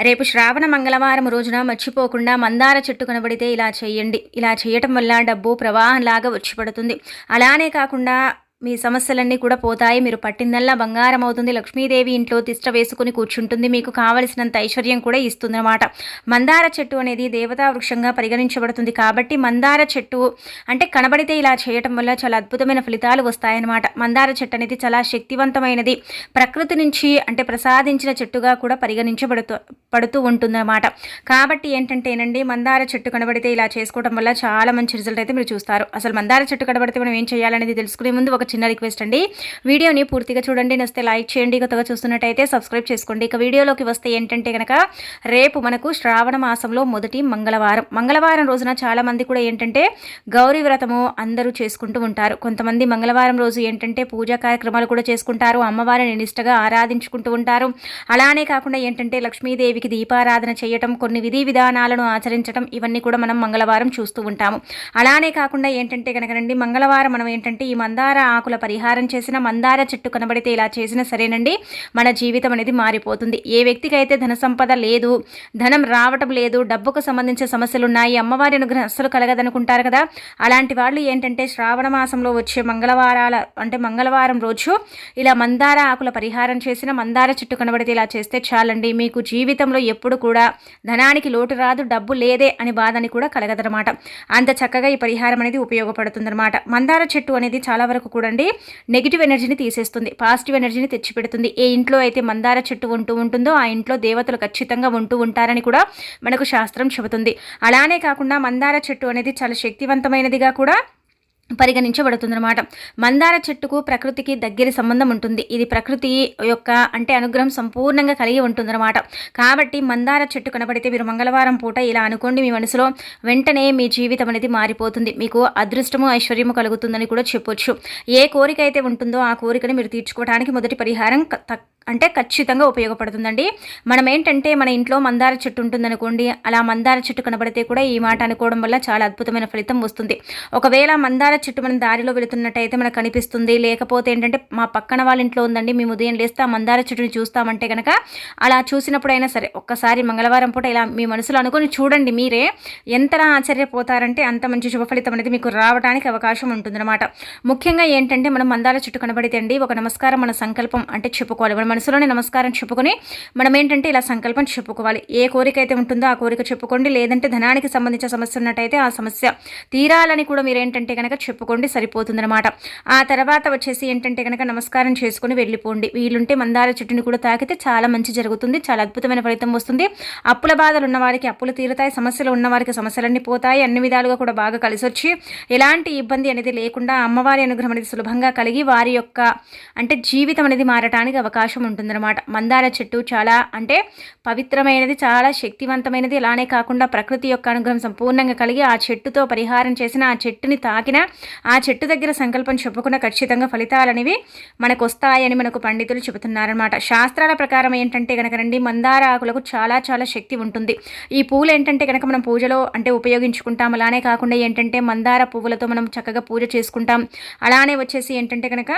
రేపు శ్రావణ మంగళవారం రోజున మర్చిపోకుండా మందార చెట్టు కనబడితే ఇలా చేయండి. ఇలా చేయటం వల్ల డబ్బు ప్రవాహంలాగా వచ్చి పడుతుంది. అలానే కాకుండా మీ సమస్యలన్నీ కూడా పోతాయి. మీరు పట్టిందల్లా బంగారం అవుతుంది. లక్ష్మీదేవి ఇంట్లో తిష్ట వేసుకుని కూర్చుంటుంది. మీకు కావలసినంత ఐశ్వర్యం కూడా ఇస్తుందన్నమాట. మందార చెట్టు అనేది దేవతా వృక్షంగా పరిగణించబడుతుంది కాబట్టి మందార చెట్టు అంటే కనబడితే ఇలా చేయటం వల్ల చాలా అద్భుతమైన ఫలితాలు వస్తాయన్నమాట. మందార చెట్టు అనేది చాలా శక్తివంతమైనది. ప్రకృతి నుంచి అంటే ప్రసాదించిన చెట్టుగా కూడా పరిగణించబడుతూ పడుతూ ఉంటుందన్నమాట. కాబట్టి ఏంటంటేనండి మందార చెట్టు కనబడితే ఇలా చేసుకోవడం వల్ల చాలా మంచి రిజల్ట్ అయితే మీరు చూస్తారు. అసలు మందార చెట్టు కనబడితే మనం ఏం చేయాలనేది తెలుసుకునే ముందు ఒక చిన్న రిక్వెస్ట్ అండి. వీడియోని పూర్తిగా చూడండి నస్తే లైక్ చేయండి. కొత్తగా చూస్తున్నట్టయితే సబ్స్క్రైబ్ చేసుకోండి. ఇక వీడియోలోకి వస్తే ఏంటంటే కనుక రేపు మనకు శ్రావణ మాసంలో మొదటి మంగళవారం. మంగళవారం రోజున చాలామంది కూడా ఏంటంటే గౌరీ వ్రతము అందరూ చేసుకుంటూ ఉంటారు. కొంతమంది మంగళవారం రోజు ఏంటంటే పూజా కార్యక్రమాలు కూడా చేసుకుంటారు. అమ్మవారిని నిష్టగా ఆరాధించుకుంటూ ఉంటారు. అలానే కాకుండా ఏంటంటే లక్ష్మీదేవికి దీపారాధన చేయటం కొన్ని విధి విధానాలను ఆచరించడం ఇవన్నీ కూడా మనం మంగళవారం చూస్తూ ఉంటాము. అలానే కాకుండా ఏంటంటే కనుకనండి మంగళవారం మనం ఏంటంటే ఈ మందార ఆకుల పరిహారం చేసిన మందార చెట్టు కనబడితే ఇలా చేసినా సరేనండి. మన జీవితం అనేది మారిపోతుంది. ఏ వ్యక్తికి అయితే ధన సంపద లేదు ధనం రావటం లేదు డబ్బుకు సంబంధించిన సమస్యలు ఉన్నాయి అమ్మవారి అనుగ్రహం అస్సలు కలగదనుకుంటారు కదా అలాంటి వాళ్ళు ఏంటంటే శ్రావణ మాసంలో వచ్చే మంగళవారాల అంటే మంగళవారం రోజు ఇలా మందార ఆకుల పరిహారం చేసిన మందార చెట్టు కనబడితే ఇలా చేస్తే చాలండి. మీకు జీవితంలో ఎప్పుడు కూడా ధనానికి లోటు రాదు డబ్బు లేదే అని బాధని కూడా కలగదనమాట. అంత చక్కగా ఈ పరిహారం అనేది ఉపయోగపడుతుందన్నమాట మందార చెట్టు అనేది చాలా వరకు కూడా చూడండి. నెగిటివ్ ఎనర్జీని తీసేస్తుంది. పాజిటివ్ ఎనర్జీని తెచ్చిపెడుతుంది. ఏ ఇంట్లో అయితే మందార చెట్టు ఉంటూ ఉంటుందో ఆ ఇంట్లో దేవతలు ఖచ్చితంగా ఉంటూ ఉంటారని కూడా మనకు శాస్త్రం చెబుతుంది. అలానే కాకుండా మందార చెట్టు అనేది చాలా శక్తివంతమైనదిగా కూడా పరిగణించబడుతుందన్నమాట. మందార చెట్టుకు ప్రకృతికి దగ్గరి సంబంధం ఉంటుంది. ఇది ప్రకృతి యొక్క అంటే అనుగ్రహం సంపూర్ణంగా కలిగి ఉంటుందన్నమాట. కాబట్టి మందార చెట్టు కనబడితే మీరు మంగళవారం పూట ఇలా అనుకోండి మీ మనసులో వెంటనే మీ జీవితం అనేది మారిపోతుంది. మీకు అదృష్టము ఐశ్వర్యము కలుగుతుందని కూడా చెప్పొచ్చు. ఏ కోరిక అయితే ఉంటుందో ఆ కోరికను మీరు తీర్చుకోవడానికి మొదటి పరిహారం అంటే ఖచ్చితంగా ఉపయోగపడుతుందండి. మనం ఏంటంటే మన ఇంట్లో మందార చెట్టు ఉంటుందనుకోండి అలా మందార చెట్టు కనబడితే కూడా ఈ మాట అనుకోవడం వల్ల చాలా అద్భుతమైన ఫలితం వస్తుంది. ఒకవేళ మందార చెట్టు మనం దారిలో వెళుతున్నట్టయితే మనకు కనిపిస్తుంది లేకపోతే ఏంటంటే మా పక్కన వాళ్ళ ఇంట్లో ఉందండి మేము ఉదయం లేస్తే ఆ మందార చెట్టుని చూస్తామంటే కనుక అలా చూసినప్పుడైనా సరే ఒక్కసారి మంగళవారం పూట ఇలా మీ మనసులో అనుకుని చూడండి మీరే ఎంతలా ఆశ్చర్యపోతారంటే అంత మంచి శుభ ఫలితం అనేది మీకు రావడానికి అవకాశం ఉంటుందన్నమాట. ముఖ్యంగా ఏంటంటే మనం మందార చెట్టు కనబడితే అండి ఒక నమస్కారం మన సంకల్పం అంటే చెప్పుకోవాలి. మన మనసులోనే నమస్కారం చెప్పుకొని మనం ఏంటంటే ఇలా సంకల్పం చెప్పుకోవాలి. ఏ కోరిక అయితే ఉంటుందో ఆ కోరిక చెప్పుకోండి. లేదంటే ధనానికి సంబంధించిన సమస్య ఉన్నట్టయితే ఆ సమస్య తీరాలని కూడా మీరు ఏంటంటే కనుక చెప్పుకోండి సరిపోతుందన్నమాట. ఆ తర్వాత వచ్చేసి ఏంటంటే కనుక నమస్కారం చేసుకుని వెళ్ళిపోండి. వీలుంటే మందార చెట్టుని కూడా తాకితే చాలా మంచి జరుగుతుంది. చాలా అద్భుతమైన ఫలితం వస్తుంది. అప్పుల బాధలు ఉన్న వారికి అప్పులు తీరుతాయి. సమస్యలు ఉన్న వారికి సమస్యలన్నీ పోతాయి. అన్ని విధాలుగా కూడా బాగా కలిసి వచ్చి ఎలాంటి ఇబ్బంది అనేది లేకుండా అమ్మవారి అనుగ్రహం అనేది సులభంగా కలిగి వారి యొక్క అంటే జీవితం అనేది మారటానికి అవకాశం ఉంటుందన్నమాట. మందార చెట్టు చాలా అంటే పవిత్రమైనది చాలా శక్తివంతమైనది. ఇలానే కాకుండా ప్రకృతి యొక్క అనుగ్రహం సంపూర్ణంగా కలిగి ఆ చెట్టుతో పరిహారం చేసిన ఆ చెట్టుని తాకిన ఆ చెట్టు దగ్గర సంకల్పం చెప్పుకున్న ఖచ్చితంగా ఫలితాలనేవి మనకు వస్తాయని మనకు పండితులు చెబుతున్నారనమాట శాస్త్రాల ప్రకారం ఏంటంటే కనుక రండి మందార ఆకులకు చాలా చాలా శక్తి ఉంటుంది. ఈ పూలు ఏంటంటే కనుక మనం పూజలో అంటే ఉపయోగించుకుంటాం. అలానే కాకుండా ఏంటంటే మందార పువ్వులతో మనం చక్కగా పూజ చేసుకుంటాం. అలానే వచ్చేసి ఏంటంటే కనుక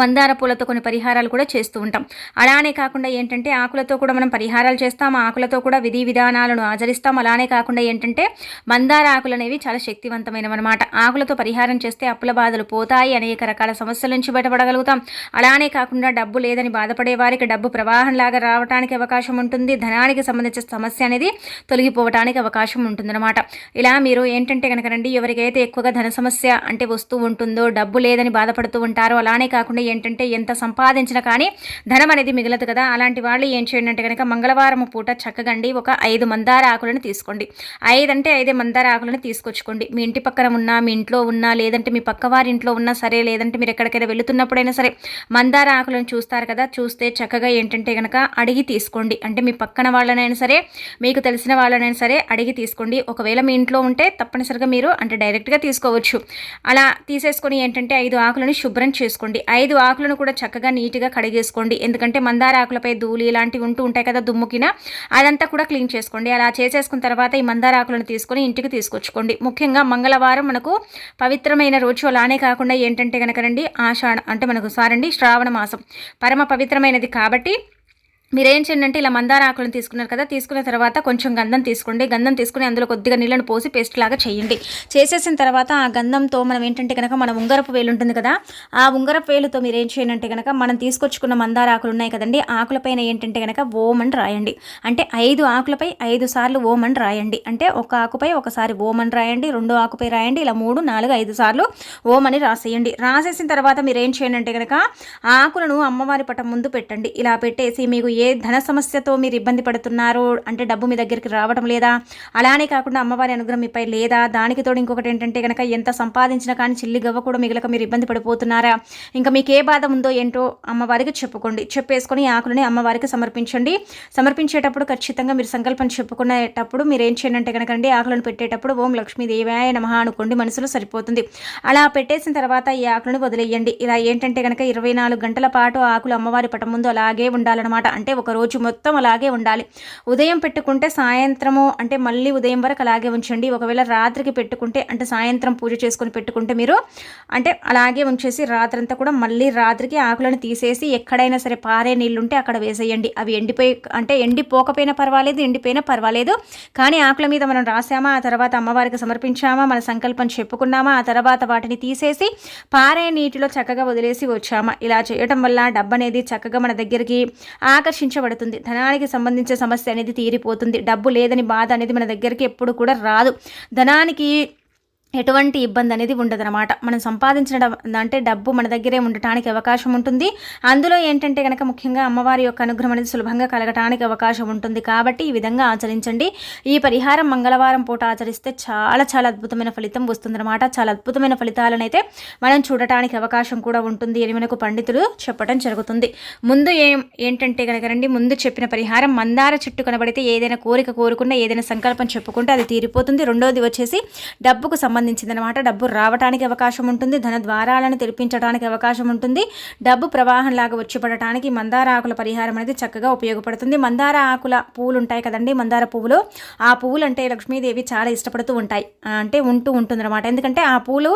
మందార పూలతో కొన్ని పరిహారాలు కూడా చేస్తూ ఉంటాం. అలానే కాకుండా ఏంటంటే ఆకులతో కూడా మనం పరిహారాలు చేస్తాం ఆకులతో కూడా విధి విధానాలను ఆచరిస్తాం. అలానే కాకుండా ఏంటంటే మందార ఆకులు అనేవి చాలా శక్తివంతమైనవి అనమాట ఆకులతో పరిహారం చేస్తే అప్పుల బాధలు పోతాయి అనేక రకాల సమస్యల నుంచి బయటపడగలుగుతాం. అలానే కాకుండా డబ్బు లేదని బాధపడే వారికి డబ్బు ప్రవాహంలాగా రావడానికి అవకాశం ఉంటుంది. ధనానికి సంబంధించిన సమస్య అనేది తొలగిపోవడానికి అవకాశం ఉంటుందన్నమాట. ఇలా మీరు ఏంటంటే కనుక రండి ఎవరికైతే ఎక్కువగా ధన సమస్య అంటే వస్తూ ఉంటుందో డబ్బు లేదని బాధపడుతూ ఉంటారో అలానే కాకుండా ఏంటంటే ఎంత సంపాదించినా కానీ ధనం అనేది మిగలదు కదా. అలాంటి వాళ్ళు ఏం చేయండి అంటే కనుక మంగళవారం పూట చక్కగండి ఒక ఐదు మందార ఆకులను తీసుకోండి. ఐదు అంటే ఐదే మందార ఆకులను తీసుకొచ్చుకోండి. మీ ఇంటి పక్కన ఉన్నా మీ ఇంట్లో ఉన్నా లేదంటే మీ పక్క వారి ఇంట్లో ఉన్నా సరే లేదంటే మీరు ఎక్కడికైనా వెళుతున్నప్పుడైనా సరే మందార ఆకులను చూస్తారు కదా. చూస్తే చక్కగా ఏంటంటే కనుక అడిగి తీసుకోండి. అంటే మీ పక్కన వాళ్ళనైనా సరే మీకు తెలిసిన వాళ్ళనైనా సరే అడిగి తీసుకోండి. ఒకవేళ మీ ఇంట్లో ఉంటే తప్పనిసరిగా మీరు అంటే డైరెక్ట్గా తీసుకోవచ్చు. అలా తీసేసుకొని ఏంటంటే ఐదు ఆకులను శుభ్రం చేసుకోండి. ఐదు ఆకులను కూడా చక్కగా నీట్గా కడిగేసుకోండి. ఎందుకంటే మందార ఆకులపై ధూళి ఇలాంటివి ఉంటూ ఉంటాయి కదా దుమ్ముకిన అదంతా కూడా క్లీన్ చేసుకోండి. అలా చేసేసుకున్న తర్వాత ఈ మందార ఆకులను తీసుకొని ఇంటికి తీసుకొచ్చుకోండి. ముఖ్యంగా మంగళవారం మనకు పవిత్రమైన రోజు అలానే కాకుండా ఏంటంటే కనుక రండి ఆషాఢ అంటే మనకు సారండి శ్రావణ మాసం. పరమ పవిత్రమైనది కాబట్టి మీరు ఏం చేయండి అంటే ఇలా మందార ఆకులను తీసుకున్నారు కదా తీసుకున్న తర్వాత కొంచెం గంధం తీసుకోండి. గంధం తీసుకుని అందులో కొద్దిగా నీళ్ళను పోసి పేస్ట్ లాగా చేయండి. చేసేసిన తర్వాత ఆ గంధంతో మనం ఏంటంటే కనుక మన ఉంగరపు వేలు ఉంటుంది కదా ఆ ఉంగరపు వేలుతో మీరు ఏం చేయండి అంటే కనుక మనం తీసుకొచ్చుకున్న మందార ఆకులు ఉన్నాయి కదండి ఆకులపైన ఏంటంటే కనుక ఓం అని రాయండి. అంటే ఐదు ఆకులపై ఐదు సార్లు ఓం అని రాయండి. అంటే ఒక ఆకుపై ఒకసారి ఓం అని రాయండి రెండో ఆకుపై రాయండి ఇలా మూడు నాలుగు ఐదు సార్లు ఓం అని రాసేయండి. రాసేసిన తర్వాత మీరు ఏం చేయండి అంటే కనుక ఆకులను అమ్మవారి పటం ముందు పెట్టండి. ఇలా పెట్టేసి మీకు ఏ ఏ ధన సమస్యతో మీరు ఇబ్బంది పడుతున్నారు అంటే డబ్బు మీ దగ్గరికి రావడం లేదా? అలానే కాకుండా అమ్మవారి అనుగ్రహం మీపై లేదా? దానికి తోడు ఇంకొకటి ఏంటంటే కనుక ఎంత సంపాదించినా కానీ చిల్లి గవ్వ కూడా మిగలక మీరు ఇబ్బంది పడిపోతున్నారా? ఇంకా మీకు ఏ బాధ ఉందో ఏంటో అమ్మవారికి చెప్పుకోండి. చెప్పేసుకొని ఆకులని అమ్మవారికి సమర్పించండి. సమర్పించేటప్పుడు ఖచ్చితంగా మీరు సంకల్పం చెప్పుకునేటప్పుడు మీరు ఏం చేయండి అంటే కనుకండి ఆకులను పెట్టేటప్పుడు ఓం లక్ష్మీదేవాయ నమ అనుకోండి మనసులో సరిపోతుంది. అలా పెట్టేసిన తర్వాత ఈ ఆకులను వదిలేయండి. ఇలా ఏంటంటే కనుక ఇరవై నాలుగు గంటల పాటు ఆకులు అమ్మవారి పటం ముందు అలాగే ఉండాలన్నమాట. అంటే ఒక రోజు మొత్తం అలాగే ఉండాలి. ఉదయం పెట్టుకుంటే సాయంత్రము అంటే మళ్ళీ ఉదయం వరకు అలాగే ఉంచండి. ఒకవేళ రాత్రికి పెట్టుకుంటే అంటే సాయంత్రం పూజ చేసుకుని పెట్టుకుంటే మీరు అంటే అలాగే ఉంచేసి రాత్రంతా కూడా మళ్ళీ రాత్రికి ఆకులను తీసేసి ఎక్కడైనా సరే పారే నీళ్ళు ఉంటే అక్కడ వేసేయండి. అవి ఎండిపోయి అంటే ఎండిపోకపోయినా పర్వాలేదు ఎండిపోయినా పర్వాలేదు. కానీ ఆకుల మీద మనం రాసామా ఆ తర్వాత అమ్మవారికి సమర్పించామా మన సంకల్పం చెప్పుకున్నామా ఆ తర్వాత వాటిని తీసేసి పారే నీటిలో చక్కగా వదిలేసి వచ్చామా? ఇలా చేయటం వల్ల డబ్బు అనేది చక్కగా మన దగ్గరికి ఆకర్షించబడుతుంది. ధనానికి సంబంధించిన సమస్య అనేది తీరిపోతుంది. డబ్బు లేదని బాధ అనేది మన దగ్గరికి ఎప్పుడు కూడా రాదు. ధనానికి ఎటువంటి ఇబ్బంది అనేది ఉండదన్నమాట. మనం సంపాదించిన అంటే డబ్బు మన దగ్గరే ఉండటానికి అవకాశం ఉంటుంది. అందులో ఏంటంటే కనుక ముఖ్యంగా అమ్మవారి యొక్క అనుగ్రహం అనేది సులభంగా కలగటానికి అవకాశం ఉంటుంది. కాబట్టి ఈ విధంగా ఆచరించండి. ఈ పరిహారం మంగళవారం పూట ఆచరిస్తే చాలా చాలా అద్భుతమైన ఫలితం వస్తుందన్నమాట. చాలా అద్భుతమైన ఫలితాలను అయితే మనం చూడటానికి అవకాశం కూడా ఉంటుంది. అని మనకు పండితులు చెప్పడం జరుగుతుంది. ముందు ఏం ఏంటంటే కనుక రండి ముందు చెప్పిన పరిహారం మందార చెట్టు కనబడితే ఏదైనా కోరిక కోరుకున్న ఏదైనా సంకల్పం చెప్పుకుంటే అది తీరిపోతుంది. రెండోది వచ్చేసి డబ్బుకు సంబంధించి సంబంధించిందనమాట. డబ్బు రావడానికి అవకాశం ఉంటుంది ధన ద్వారాలను తెరిపించడానికి అవకాశం ఉంటుంది. డబ్బు ప్రవాహంలాగా వచ్చి పడటానికి మందార ఆకుల పరిహారం అనేది చక్కగా ఉపయోగపడుతుంది. మందార ఆకుల పువ్వులు ఉంటాయి కదండి మందార పువ్వులు. ఆ పువ్వులు అంటే లక్ష్మీదేవి చాలా ఇష్టపడుతూ ఉంటాయి. అంటే ఉంటూ ఉంటుందన్నమాట. ఎందుకంటే ఆ పూలు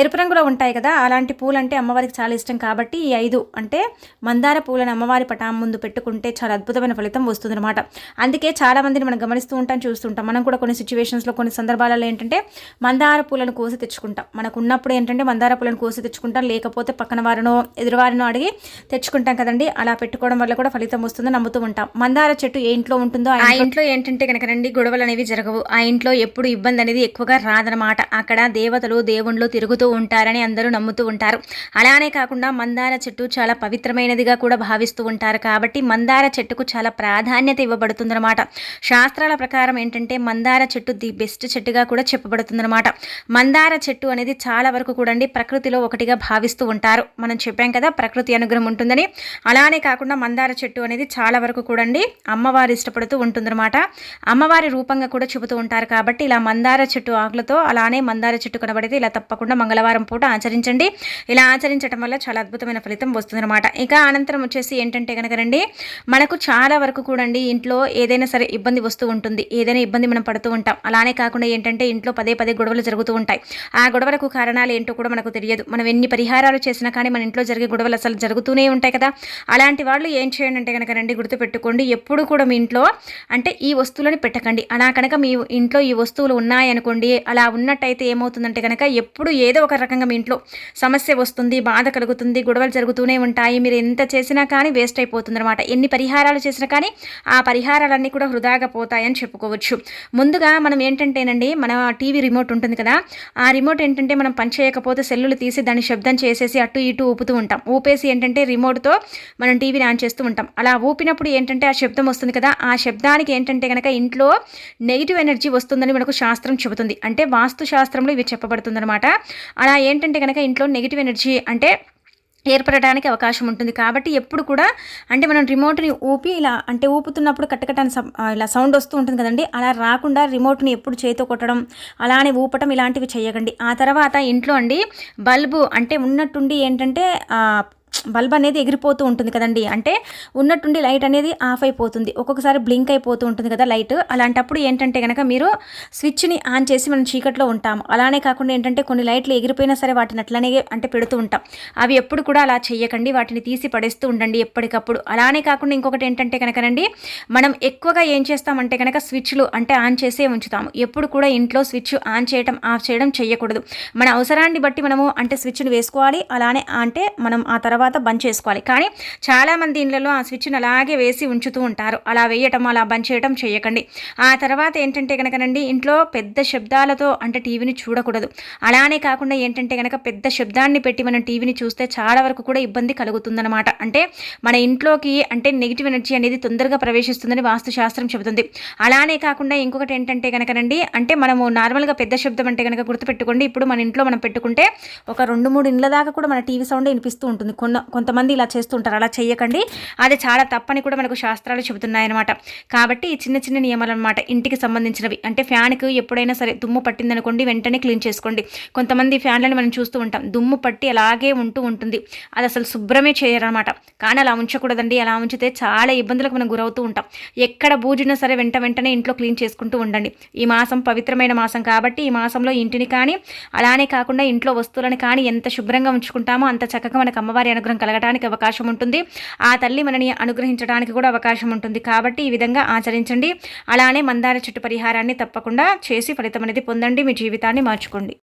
ఎరుపు రంగులో ఉంటాయి కదా అలాంటి పూలు అంటే అమ్మవారికి చాలా ఇష్టం కాబట్టి ఈ ఐదు అంటే మందార పూలను అమ్మవారి పటాం ముందు పెట్టుకుంటే చాలా అద్భుతమైన ఫలితం వస్తుందన్నమాట. అందుకే చాలా మందిని మనం గమనిస్తూ ఉంటాం చూస్తుంటాం మనం కూడా కొన్ని సిచ్యువేషన్స్లో కొన్ని సందర్భాలలో ఏంటంటే మందార పూలను కోసి తెచ్చుకుంటాం. మనకు ఉన్నప్పుడు ఏంటంటే మందార పూలను కోసి తెచ్చుకుంటాం. లేకపోతే పక్కన వారినో ఎదురువారినో అడిగి తెచ్చుకుంటాం కదండి. అలా పెట్టుకోవడం వల్ల కూడా ఫలితం వస్తుందని నమ్ముతూ ఉంటాం. మందార చెట్టు ఏ ఇంట్లో ఉంటుందో ఆ ఇంట్లో ఏంటంటే కనుక రండి గొడవలు అనేవి జరగవు. ఆ ఇంట్లో ఎప్పుడు ఇబ్బంది అనేది ఎక్కువగా రాదనమాట అక్కడ దేవతలు దేవుళ్ళు తిరుగుతూ ఉంటారని అందరూ నమ్ముతూ ఉంటారు. అలానే కాకుండా మందార చెట్టు చాలా పవిత్రమైనదిగా కూడా భావిస్తూ ఉంటారు. కాబట్టి మందార చెట్టుకు చాలా ప్రాధాన్యత ఇవ్వబడుతుందన్నమాట. శాస్త్రాల ప్రకారం ఏంటంటే మందార చెట్టు ది బెస్ట్ చెట్టుగా కూడా చెప్పబడుతుందన్నమాట. మందార చెట్టు అనేది చాలా వరకు కూడా ప్రకృతిలో ఒకటిగా భావిస్తూ ఉంటారు. మనం చెప్పాం కదా ప్రకృతి అనుగ్రహం ఉంటుందని. అలానే కాకుండా మందార చెట్టు అనేది చాలా వరకు కూడా అమ్మవారు ఇష్టపడుతూ ఉంటుందన్నమాట. అమ్మవారి రూపంగా కూడా చెబుతూ ఉంటారు కాబట్టి ఇలా మందార చెట్టు ఆకులతో అలానే మందార చెట్టు కనబడితే ఇలా తప్పకుండా మంగళవారం పూట ఆచరించండి. ఇలా ఆచరించడం వల్ల చాలా అద్భుతమైన ఫలితం వస్తుందన్నమాట. ఇక అనంతరం వచ్చేసి ఏంటంటే కనుక రండి మనకు చాలా వరకు కూడా ఇంట్లో ఏదైనా సరే ఇబ్బంది వస్తూ ఉంటుంది. ఏదైనా ఇబ్బంది మనం పడుతూ ఉంటాం. అలానే కాకుండా ఏంటంటే ఇంట్లో పదే పదే గొడవలు జరుగుతూ ఉంటాయి. ఆ గొడవలకు కారణాలు ఏంటో కూడా మనకు తెలియదు. మనం ఎన్ని పరిహారాలు చేసినా కానీ మన ఇంట్లో జరిగే గొడవలు అసలు జరుగుతూనే ఉంటాయి కదా. అలాంటి వాళ్ళు ఏం చేయండి అంటే కనుక రండి గుర్తుపెట్టుకోండి. ఎప్పుడు కూడా మీ ఇంట్లో అంటే ఈ వస్తువులను పెట్టకండి. అలా కనుక మీ ఇంట్లో ఈ వస్తువులు ఉన్నాయనుకోండి అలా ఉన్నట్టయితే ఏమవుతుందంటే కనుక ఎప్పుడు ఏదో ఒక రకంగా మీ ఇంట్లో సమస్య వస్తుంది బాధ కలుగుతుంది గొడవలు జరుగుతూనే ఉంటాయి. మీరు ఎంత చేసినా కానీ వేస్ట్ అయిపోతుంది అనమాట ఎన్ని పరిహారాలు చేసినా కానీ ఆ పరిహారాలన్నీ కూడా వృధాగా పోతాయని చెప్పుకోవచ్చు. ముందుగా మనం ఏంటంటేనండి మన టీవీ రిమోట్ ఉంటుంది కదా ఆ రిమోట్ ఏంటంటే మనం పని చేయకపోతే సెల్లులు తీసి దాన్ని శబ్దం చేసేసి అటు ఇటు ఊపుతూ ఉంటాం. ఊపేసి ఏంటంటే రిమోట్తో మనం టీవీని ఆన్ చేస్తూ ఉంటాం. అలా ఊపినప్పుడు ఏంటంటే ఆ శబ్దం వస్తుంది కదా? ఆ శబ్దానికి ఏంటంటే కనుక ఇంట్లో నెగిటివ్ ఎనర్జీ వస్తుందని మనకు శాస్త్రం చెబుతుంది. అంటే వాస్తు శాస్త్రంలో ఇవి చెప్పబడుతుందనమాట అలా ఏంటంటే కనుక ఇంట్లో నెగిటివ్ ఎనర్జీ అంటే ఏర్పడటానికి అవకాశం ఉంటుంది. కాబట్టి ఎప్పుడు కూడా అంటే మనం రిమోట్ని ఊపి ఇలా అంటే ఊపుతున్నప్పుడు కట్టకట్టని ఇలా సౌండ్ వస్తూ ఉంటుంది కదండి. అలా రాకుండా రిమోట్ని ఎప్పుడు చేతితో కొట్టడం అలానే ఊపటం ఇలాంటివి చేయకండి. ఆ తర్వాత ఇంట్లో అండి బల్బు అంటే ఉన్నట్టుండి ఏంటంటే బల్బ్ అనేది ఎగిరిపోతూ ఉంటుంది కదండి. అంటే ఉన్నట్టుండి లైట్ అనేది ఆఫ్ అయిపోతుంది. ఒక్కొక్కసారి బ్లింక్ అయిపోతూ ఉంటుంది కదా లైట్. అలాంటప్పుడు ఏంటంటే కనుక మీరు స్విచ్ని ఆన్ చేసి మనం చీకట్లో ఉంటాము అలానే కాకుండా ఏంటంటే కొన్ని లైట్లు ఎగిరిపోయినా సరే వాటిని అట్లనే అంటే పెడుతూ ఉంటాం. అవి ఎప్పుడు కూడా అలా చేయకండి వాటిని తీసి పడేస్తూ ఉండండి ఎప్పటికప్పుడు. అలానే కాకుండా ఇంకొకటి ఏంటంటే కనుకనండి మనం ఎక్కువగా ఏం చేస్తామంటే కనుక స్విచ్లు అంటే ఆన్ చేసే ఉంచుతాము. ఎప్పుడు కూడా ఇంట్లో స్విచ్ ఆన్ చేయడం ఆఫ్ చేయడం చేయకూడదు మన అవసరాన్ని బట్టి మనము అంటే స్విచ్ను వేసుకోవాలి. అలానే అంటే మనం ఆ తర్వాత తర్వాత బంద్ చేసుకోవాలి. కానీ చాలామంది ఇళ్ళలో ఆ స్విచ్ని అలాగే వేసి ఉంచుతూ ఉంటారు. అలా వేయటం అలా బంద్ చేయటం చేయకండి. ఆ తర్వాత ఏంటంటే కనుకనండి ఇంట్లో పెద్ద శబ్దాలతో అంటే టీవీని చూడకూడదు. అలానే కాకుండా ఏంటంటే కనుక పెద్ద శబ్దాన్ని పెట్టి మనం టీవీని చూస్తే చాలా వరకు కూడా ఇబ్బంది కలుగుతుందన్నమాట. అంటే మన ఇంట్లోకి అంటే నెగిటివ్ ఎనర్జీ అనేది తొందరగా ప్రవేశిస్తుందని వాస్తుశాస్త్రం చెబుతుంది. అలానే కాకుండా ఇంకొకటి ఏంటంటే కనుకనండి అంటే మనము నార్మల్గా పెద్ద శబ్దం అంటే కనుక గుర్తుపెట్టుకోండి. ఇప్పుడు మన ఇంట్లో మనం పెట్టుకుంటే ఒక రెండు మూడు ఇండ్ల దాకా కూడా మన టీవీ సౌండ్ వినిపిస్తూ ఉంటుంది. ఉన్న కొంతమంది ఇలా చేస్తుంటారు. అలా చేయకండి అది చాలా తప్పని కూడా మనకు శాస్త్రాలు చెబుతున్నాయన్నమాట. కాబట్టి ఈ చిన్న చిన్న నియమాలు అనమాట ఇంటికి సంబంధించినవి. అంటే ఫ్యాన్కి ఎప్పుడైనా సరే దుమ్ము పట్టిందనుకోండి వెంటనే క్లీన్ చేసుకోండి. కొంతమంది ఫ్యాన్లను మనం చూస్తూ ఉంటాం. దుమ్ము పట్టి అలాగే ఉంటూ ఉంటుంది. అది అసలు శుభ్రమే చేయరనమాట కానీ అలా ఉంచకూడదండి. అలా ఉంచితే చాలా ఇబ్బందులకు మనం గురవుతూ ఉంటాం. ఎక్కడ బూజున్నా సరే వెంట వెంటనే ఇంట్లో క్లీన్ చేసుకుంటూ ఉండండి. ఈ మాసం పవిత్రమైన మాసం కాబట్టి ఈ మాసంలో ఇంటిని కానీ అలానే కాకుండా ఇంట్లో వస్తువులను కానీ ఎంత శుభ్రంగా ఉంచుకుంటామో అంత చక్కగా మనకు అమ్మవారి అనుగ్రహం కలగడానికి అవకాశం ఉంటుంది. ఆ తల్లి మనని అనుగ్రహించడానికి కూడా అవకాశం ఉంటుంది. కాబట్టి ఈ విధంగా ఆచరించండి. అలానే మందార చెట్టు పరిహారాన్ని తప్పకుండా చేసి ఫలితం అనేది పొందండి. మీ జీవితాన్ని మార్చుకోండి.